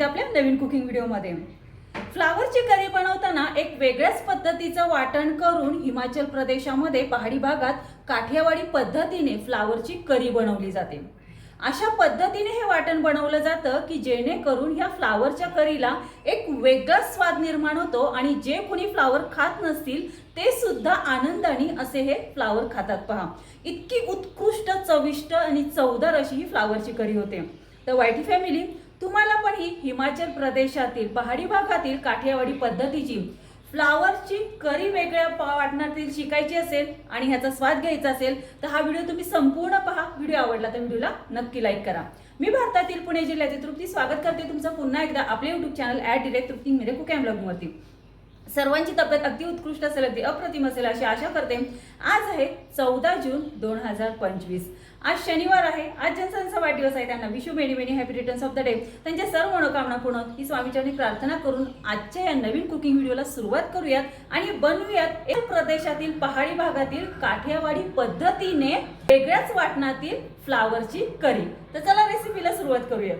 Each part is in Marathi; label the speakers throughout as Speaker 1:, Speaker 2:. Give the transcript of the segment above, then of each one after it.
Speaker 1: एकदा आपल्या नवीन कुकिंग व्हिडिओमध्ये फ्लावरची करी बनवताना एक वेगळ्याच पद्धतीचं वाटण करून हिमाचल प्रदेशामध्ये पहाडी भागात काठियावाडी पद्धतीने फ्लावरची करी बनवली जाते. अशा पद्धतीने हे वाटण बनवलं जातं की जेणेकरून ह्या फ्लावरच्या करीला एक वेगळाच स्वाद निर्माण होतो आणि जे कोणी फ्लावर खात नसतील ते सुद्धा आनंदाने असे हे फ्लावर खातात. पहा इतकी उत्कृष्ट चविष्ट आणि चवदार अशी ही फ्लावरची करी होते. तर वाईटी फॅमिली तुम्हाला पण ही हिमाचल प्रदेशातील पहाडी भागातील काठियावाडी पद्धतीची फ्लावरची करी वेगळ्या पा- वाटणातील शिकायची असेल आणि ह्याचा स्वाद घ्यायचा असेल तर हा व्हिडिओ तुम्ही संपूर्ण पहा. व्हिडिओ आवडला तर व्हिडिओला नक्की लाईक करा. मी भारतातील पुणे जिल्ह्यातील तृप्ती स्वागत करते तुमचं पुन्हा एकदा आपले YouTube channel at the rate Trupti Mere कुकॅम ब्लॉगवरती सर्वांची तब्येत अगदी उत्कृष्ट असेल अगदी अप्रतिम असेल अशी आशा करते. आज आहे चौदा जून दोन हजार पंचवीस. आज शनिवार आहे. आज ज्यांचा वाढदिवस आहे. त्यांना wish you many many happy returns of the day त्यांच्या सर्व मनोकामना पूर्ण ही स्वामीचरणी प्रार्थना करून आजच्या या नवीन कुकिंग व्हिडिओला सुरुवात करूयात आणि बनवूयात एक प्रदेशातील पहाडी भागातील काठियावाडी पद्धतीने वेगळ्याच वाटणातील फ्लावरची करी. तर चला रेसिपीला सुरुवात करूयात.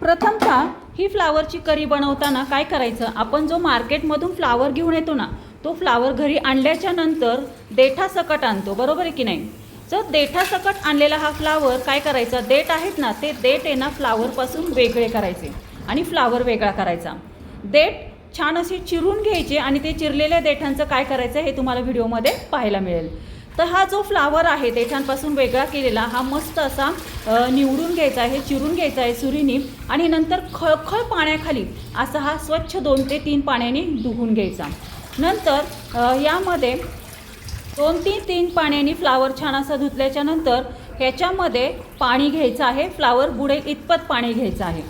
Speaker 1: प्रथमतः ही फ्लावरची करी बनवताना काय करायचं? आपण जो मार्केटमधून फ्लावर घेऊन येतो ना तो फ्लावर घरी आणल्याच्या नंतर देठासकट आणतो. बरोबर आहे की नाही? जर देठासकट आणलेला हा फ्लावर काय करायचा? देठ आहेत ना ते देठ आहे ना फ्लावरपासून वेगळे करायचे आणि फ्लावर वेगळा करायचा. देठ छान असे चिरून घ्यायचे आणि ते चिरलेल्या देठांचं काय करायचं हे तुम्हाला व्हिडिओमध्ये पाहायला मिळेल. तर हा जो फ्लावर आहे देठांपासून वेगळा केलेला हा मस्त असा निवडून घ्यायचा आहे चिरून घ्यायचा आहे सुरीने आणि नंतर खळखळ पाण्याखाली असा हा स्वच्छ दोन ते तीन पाण्याने धुवून घ्यायचा. नंतर यामध्ये दोन तीन तीन पाण्याने फ्लावर छान असा धुतल्याच्या नंतर ह्याच्यामध्ये पाणी घ्यायचं आहे. फ्लावर बुडेल इतपत पाणी घ्यायचं आहे.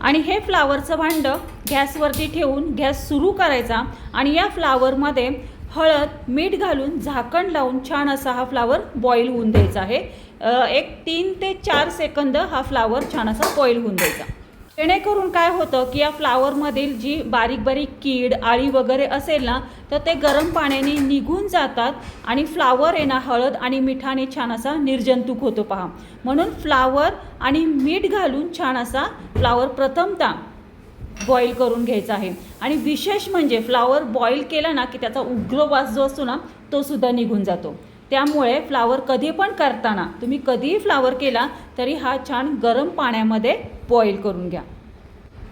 Speaker 1: आणि हे फ्लावरचं भांडं गॅसवरती ठेवून गॅस सुरू करायचा आणि या फ्लावरमध्ये हळद मीठ घालून झाकण लावून छान असा हा फ्लावर बॉईल होऊन द्यायचा आहे. एक तीन ते चार सेकंद हा फ्लावर छान असा बॉईल होऊन द्यायचा. जेणेकरून काय होतं की या फ्लावरमधील जी बारीक बारीक कीड आळी वगैरे असेल ना तर ते गरम पाण्याने निघून जातात आणि फ्लावर आहे ना हळद आणि मिठाने छान असा निर्जंतुक होतो पहा. म्हणून फ्लावर आणि मीठ घालून छान असा फ्लावर प्रथमतः बॉईल करून घ्यायचा आहे. आणि विशेष म्हणजे फ्लावर बॉईल केला ना की त्याचा उग्र वास जो असतो ना तो सुद्धा निघून जातो. त्यामुळे फ्लावर कधी पण करताना तुम्ही कधीही फ्लावर केला तरी हा छान गरम पाण्यामध्ये बॉईल करून घ्या.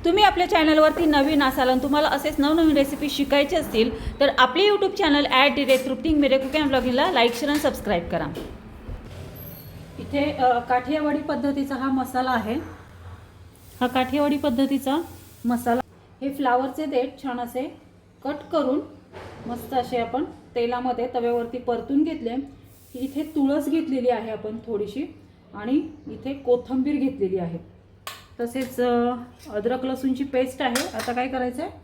Speaker 1: तुम्ही आपल्या चॅनलवरती नवीन असाल आणि तुम्हाला असेच नवनवीन रेसिपी शिकायचे असतील तर आपले YouTube channel at the rate तृप्तिंग Mere cook and ब्लॉगिंगला लाईक शेअर आणि सबस्क्राईब करा. इथे काठियावाडी पद्धतीचा हा मसाला आहे. हा काठियावाडी पद्धतीचा मसाला. हे फ्लावरचे देठ छान असे कट करून मस्त असे आपण तेलामध्ये तव्यावरती परतून घेतले. इथे तुळस घेतलेली आहे आपण थोडीशी आणि इथे कोथंबीर घेतलेली आहे. तसेच अद्रक लसूणची पेस्ट आहे. आता काय करायचं आहे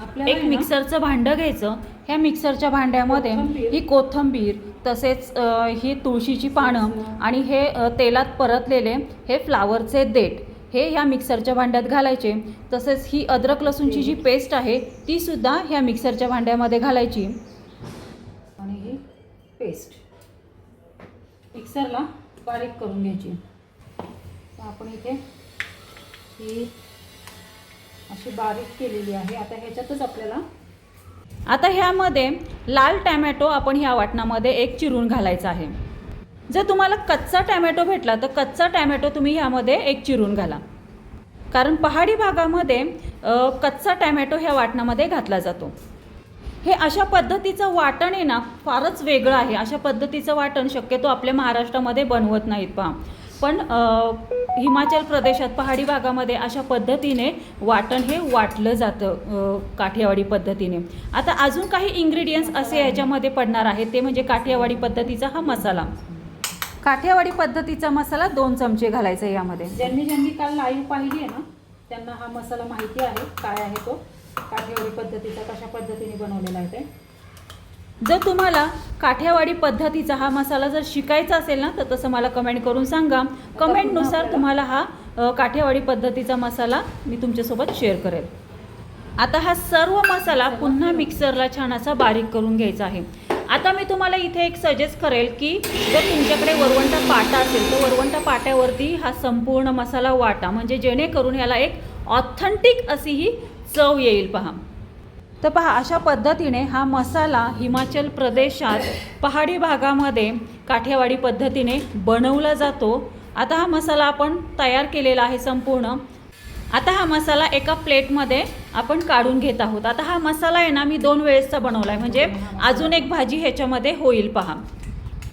Speaker 1: आपल्याला
Speaker 2: एक मिक्सरचं भांडं घ्यायचं. ह्या मिक्सरच्या भांड्यामध्ये. ही कोथंबीर तसेच ही तुळशीची पानं आणि हे तेलात परतलेले हे फ्लावरचे देठ. हे ह्या मिक्सरच्या भांड्यात घालायचे. तसेच ही अद्रक लसूणची जी पेस्ट आहे ती सुद्धा ह्या मिक्सरच्या भांड्यामध्ये घालायची.
Speaker 1: आणि ही पेस्ट मिक्सरला बारीक करून घ्यायची. आपण इथे ही अशी बारीक केलेली आहे. आता ह्याच्यातच आपल्याला
Speaker 2: आता ह्यामध्ये लाल टॅमॅटो आपण ह्या वाटणामध्ये एक चिरून घालायचा आहे. जर तुम्हाला कच्चा टॅमॅटो भेटला तर कच्चा टॅमॅटो तुम्ही ह्यामध्ये एक चिरून घाला. कारण पहाडी भागामध्ये कच्चा टॅमॅटो ह्या वाटणामध्ये घातला जातो. हे अशा पद्धतीचं वाटण आहे ना फारच वेगळं आहे. अशा पद्धतीचं वाटण शक्यतो आपल्या महाराष्ट्रामध्ये बनवत नाहीत पहा. पण हिमाचल प्रदेशात पहाडी भागामध्ये अशा पद्धतीने वाटण हे वाटलं जातं काठियावाडी पद्धतीने. आता अजून काही इंग्रेडियंट्स असे याच्यामध्ये पडणार आहेत. ते म्हणजे काठियावाडी पद्धतीचा हा मसाला. काठियावाडी पद्धतीचा मसाला दोन चमचे घालायचा यामध्ये.
Speaker 1: ज्यांनी ज्यांनी काल लाईव्ह पाहिली आहे ना त्यांना हा मसाला माहिती आहे काय आहे तो. काठेवाडी पद्धतीचा कशा पद्धतीने बनवलेला आहे ते.
Speaker 2: जर तुम्हाला काठियावाडी पद्धतीचा हा मसाला जर शिकायचा असेल ना तर तसं मला कमेंट करून सांगा. कमेंटनुसार तुम्हाला हा काठियावाडी पद्धतीचा मसाला मी तुमच्यासोबत शेअर करेल. आता हा सर्व मसाला पुन्हा मिक्सरला छान असा बारीक करून घ्यायचा आहे.
Speaker 1: आता मी तुम्हाला इथे एक सजेस्ट करेल की जर तुमच्याकडे वरवंटा पाटा असेल तर वरवंटा पाट्यावरती हा संपूर्ण मसाला वाटा. म्हणजे जेणेकरून याला एक ऑथेंटिक अशी ही चव येईल पहा. तर पहा अशा पद्धतीने हा मसाला हिमाचल प्रदेशात पहाडी भागामध्ये काठियावाडी पद्धतीने बनवला जातो. आता हा मसाला आपण तयार केलेला आहे संपूर्ण. आता हा मसाला एका प्लेटमध्ये आपण काढून घेत आहोत. आता हा मसाला आहे ना मी दोन वेळेसचा बनवला आहे म्हणजे अजून एक भाजी ह्याच्यामध्ये होईल पहा.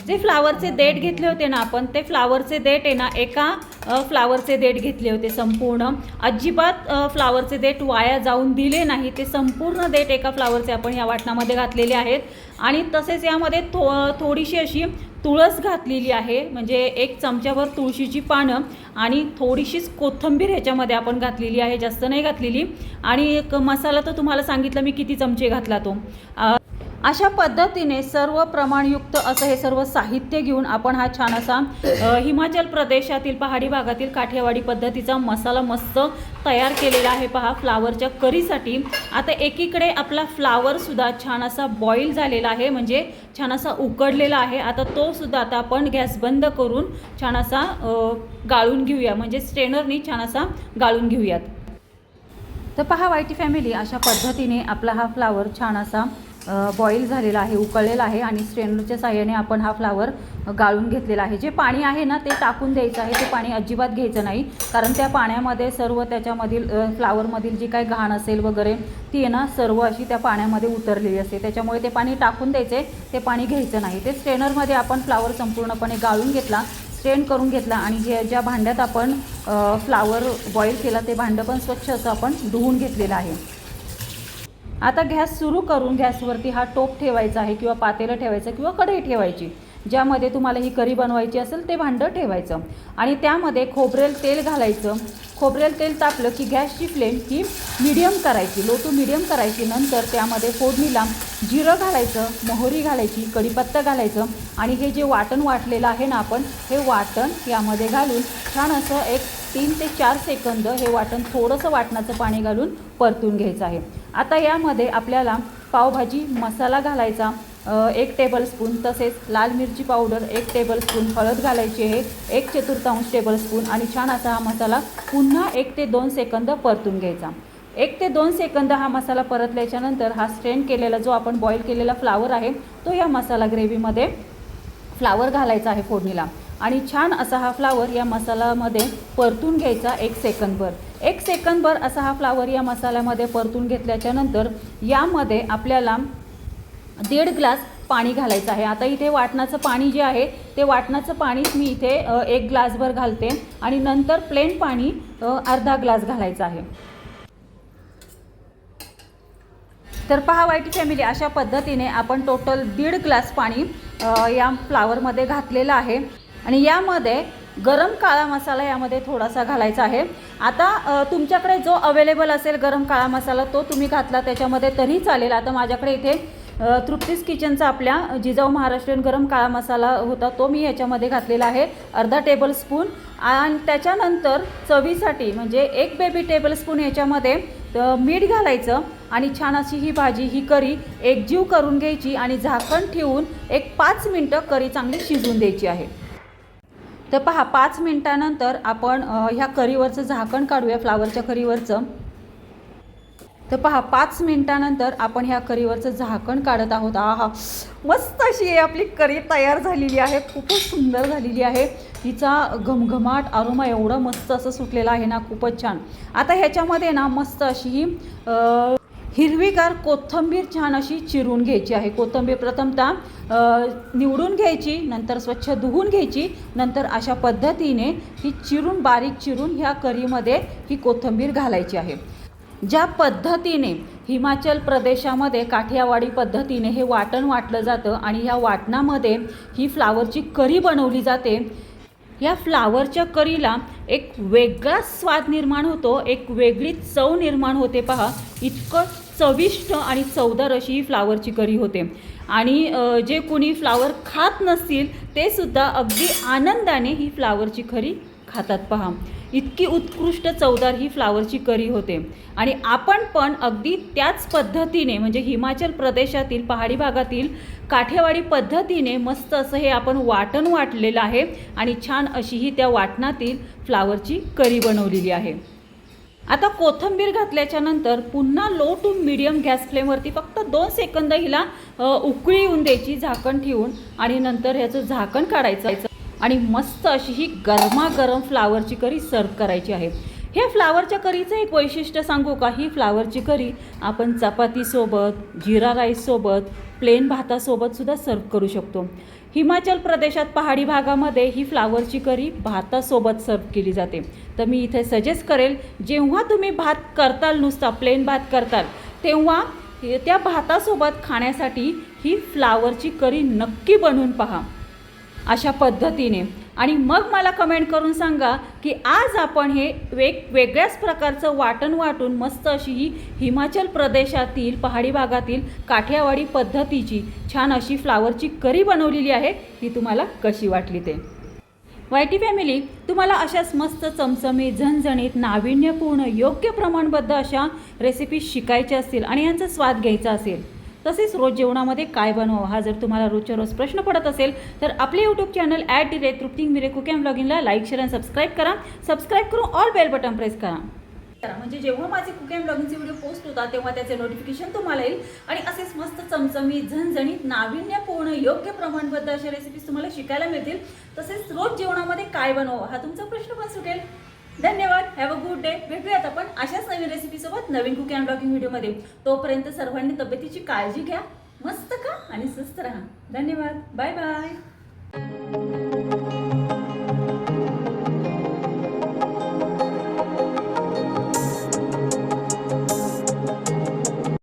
Speaker 1: जे फ्लावरचे देठ घेतले होते ना आपण ते फ्लावरचे देठ आहे ना एका फ्लावरचे देठ घेतले होते संपूर्ण. अजिबात फ्लावरचे देठ वाया जाऊन दिले नाही. ते संपूर्ण देठ एका फ्लावरचे आपण या वाटणामध्ये घातलेले आहेत. आणि तसेच यामध्ये थो थोडीशी अशी तुळस घातलेली आहे. म्हणजे एक चमच्याभर तुळशीची पानं आणि थोडीशीच कोथिंबीर ह्याच्यामध्ये आपण घातलेली आहे. जास्त नाही घातलेली. आणि एक मसाला तर तुम्हाला सांगितलं मी किती चमचे घातला तो. अशा पद्धतीने सर्व प्रमाणयुक्त असं हे सर्व साहित्य घेऊन आपण हा छान असा हिमाचल प्रदेशातील पहाडी भागातील काठियावाडी पद्धतीचा मसाला मस्त तयार केलेला आहे पहा फ्लावरच्या करीसाठी. आता एकीकडे आपला फ्लावरसुद्धा छान असा बॉईल झालेला आहे म्हणजे छान असा उकडलेला आहे. आता तो सुद्धा आता आपण गॅस बंद करून छान असा गाळून घेऊया. म्हणजे स्ट्रेनरनी छान असा गाळून घेऊयात. तर पहा वाईटी फॅमिली अशा पद्धतीने आपला हा फ्लावर छान असा बॉईल झालेला आहे उकळलेला आहे आणि स्ट्रेनरच्या साह्याने आपण हा फ्लावर गाळून घेतलेला आहे. जे पाणी आहे ना ते टाकून द्यायचं आहे. ते पाणी अजिबात घ्यायचं नाही. कारण त्या पाण्यामध्ये सर्व त्याच्यामधील फ्लावरमधील जी काही घाण असेल वगैरे ती आहे ना सर्व अशी त्या पाण्यामध्ये उतरलेली असते. त्याच्यामुळे ते पाणी टाकून द्यायचे ते पाणी घ्यायचं नाही. ते स्ट्रेनरमध्ये आपण फ्लावर संपूर्णपणे गाळून घेतला स्ट्रेन करून घेतला आणि जे ज्या भांड्यात आपण फ्लावर बॉईल केला ते भांडं पण स्वच्छ असं आपण धुवून घेतलेलं आहे. आता गॅस सुरू करून गॅसवरती हा टोप ठेवायचा आहे किंवा पातेलं ठेवायचं किंवा कढई ठेवायची ज्यामध्ये तुम्हाला ही करी बनवायची असेल ते भांडं ठेवायचं. आणि त्यामध्ये खोबरेल तेल घालायचं. खोबरेल तेल तापलं की गॅसची फ्लेम ही मिडियम करायची लो टू मिडियम करायची. नंतर त्यामध्ये फोडणीला जिरं घालायचं मोहरी घालायची कढीपत्ता घालायचं. आणि हे जे वाटण वाटलेलं आहे ना आपण हे वाटण यामध्ये घालून छान असं एक तीन ते चार सेकंद हे वाटण थोडंसं वाटणाचं पाणी घालून परतून घ्यायचं आहे. आता यामध्ये आपल्याला पावभाजी मसाला घालायचा एक टेबलस्पून तसेच लाल मिरची पावडर एक टेबलस्पून हळद घालायची आहे एक चतुर्थांश टेबलस्पून आणि छान असा हा मसाला पुन्हा एक ते दोन सेकंद परतून घ्यायचा. एक ते दोन सेकंद हा मसाला परतल्याच्या नंतर हा स्ट्रेन केलेला जो आपण बॉईल केलेला फ्लावर आहे तो या मसाला ग्रेव्हीमध्ये फ्लावर घालायचा आहे फोडणीला. आणि छान असा हा फ्लावर या मसाल्यामध्ये परतून घ्यायचा एक सेकंदभर एक सेकंदभर असा हा फ्लावर या मसाल्यामध्ये परतून घेतल्याच्या नंतर यामध्ये आपल्याला दीड ग्लास पाणी घालायचं आहे. आता इथे वाटणाचं पाणी जे आहे ते वाटणाचं पाणीच मी इथे एक ग्लासभर घालते आणि नंतर प्लेन पाणी अर्धा ग्लास घालायचं आहे. तर पहा वाईटी फॅमिली अशा पद्धतीने आपण टोटल दीड ग्लास पाणी या फ्लावरमध्ये घातलेलं आहे. आणि यामध्ये गरम काळा मसाला यामध्ये थोडासा घालायचा आहे. आता तुमच्याकडे जो अवेलेबल असेल गरम काळा मसाला तो तुम्ही घातला त्याच्यामध्ये तरी चालेल. आता माझ्याकडे इथे तृप्तीस किचनचा आपल्या जिजाऊ महाराष्ट्रीयन गरम काळा मसाला होता तो मी याच्यामध्ये घातलेला आहे अर्धा टेबलस्पून आणि त्याच्यानंतर चवीसाठी म्हणजे एक बेबी टेबलस्पून याच्यामध्ये मीठ घालायचं आणि छान अशी ही भाजी ही करी एकजीव करून घ्यायची आणि झाकण ठेवून एक पाच मिनटं करी चांगली शिजवून द्यायची आहे. तर पहा पाच मिनटानंतर आपण ह्या करीवरचं झाकण काढूया फ्लावरच्या करीवरचं. तर पहा पाच मिनटानंतर आपण ह्या करीवरचं झाकण काढत आहोत. आहा मस्त अशी आहे आपली करी तयार झालेली आहे खूपच सुंदर झालेली आहे. तिचा घमघमाट अरोमा एवढं मस्त असं सुटलेलं आहे ना खूपच छान. आता ह्याच्यामध्ये ना मस्त अशी ही हिरवीगार कोथिंबीर छान अशी चिरून घ्यायची आहे. कोथिंबीर प्रथमतः निवडून घ्यायची नंतर स्वच्छ धुवून घ्यायची नंतर अशा पद्धतीने ही चिरून बारीक चिरून ह्या करीमध्ये ही कोथिंबीर घालायची आहे. ज्या पद्धतीने हिमाचल प्रदेशामध्ये काठियावाडी पद्धतीने हे वाटण वाटलं जातं आणि ह्या वाटणामध्ये ही फ्लावरची करी बनवली जाते या फ्लावरच्या करीला एक वेगळाच स्वाद निर्माण होतो एक वेगळी चव निर्माण होते पहा. इतकं चविष्ट आणि चवदार अशी ही फ्लावरची करी होते. आणि जे कोणी फ्लावर खात नसतील ते सुद्धा अगदी आनंदाने ही फ्लावरची खरी खातात पहा. इतकी उत्कृष्ट चवदार ही फ्लावरची करी होते. आणि आपण पण अगदी त्याच पद्धतीने म्हणजे हिमाचल प्रदेशातील पहाडी भागातील काठेवाडी पद्धतीने मस्त असं हे आपण वाटण वाटलेलं आहे. आणि छान अशी ही त्या वाटणातील फ्लावरची करी बनवलेली आहे. आता कोथिंबीर घातल्याच्या नंतर पुन्हा लो टू मिडियम गॅस फ्लेमवरती फक्त दोन सेकंद हिला उकळी येऊन द्यायची झाकण ठेवून आणि नंतर ह्याचं झाकण काढायचं. आणि मस्त अशी ही गरमागरम फ्लावरची करी सर्व करायची आहे. ह्या फ्लावरच्या करीचं एक वैशिष्ट्य सांगू का? ही फ्लावरची करी आपण चपातीसोबत जिरा राईससोबत प्लेन भातासोबत सुद्धा सर्व करू शकतो. हिमाचल प्रदेशात पहाडी भागामध्ये ही फ्लावरची करी भातासोबत सर्व केली जाते. तर मी इथे सजेस्ट करेल जेव्हा तुम्ही भात करताल नुसता प्लेन भात करताल तेव्हा त्या भातासोबत खाण्यासाठी ही फ्लावरची करी नक्की बनवून पहा. अशा पद्धतीने आणि मग मला कमेंट करून सांगा की आज आपण हे वेग वेगळ्याच प्रकारचं वाटण वाटून मस्त अशी ही हिमाचल प्रदेशातील पहाडी भागातील काठियावाडी पद्धतीची छान अशी फ्लावरची करी बनवलेली आहे ही तुम्हाला कशी वाटली ते. वायटी फॅमिली तुम्हाला अशाच मस्त चमचमीत झणझणीत नाविन्यपूर्ण योग्य प्रमाणबद्ध अशा रेसिपी शिकायच्या असतील आणि यांचा स्वाद घ्यायचा असेल तसेच रोज जेवणामध्ये काय बनवावं? हा जर तुम्हाला रोजच्या रोज प्रश्न पडत असेल तर आपले YouTube channel at the rate Trupti Mere cook and ब्लॉगिंगला like share आणि सबस्क्राईब करा. सबस्क्राईब करून ऑल बेल बटन प्रेस करा.
Speaker 2: करा. म्हणजे जेव्हा माझे कुक अँड ब्लॉगिंगचे व्हिडिओ पोस्ट होतात तेव्हा त्याचे नोटिफिकेशन तुम्हाला येईल. आणि असेच मस्त चमचमीत झणझणीत नाविन्यपूर्ण योग्य प्रमाणबद्ध अशा रेसिपीज तुम्हाला शिकायला मिळतील. तसेच रोज जेवणामध्ये काय बनवावं हा तुमचा प्रश्न पण सुटेल. धन्यवाद. हॅव अ गुड डे भेटूयात आपण अशाच नवीन रेसिपीसोबत नवीन कुक अँड ब्लॉगिंग व्हिडिओमध्ये तोपर्यंत सर्वांनी तब्येतीची काळजी घ्या. मस्त का आणि स्वस्त राहा. धन्यवाद. Bye bye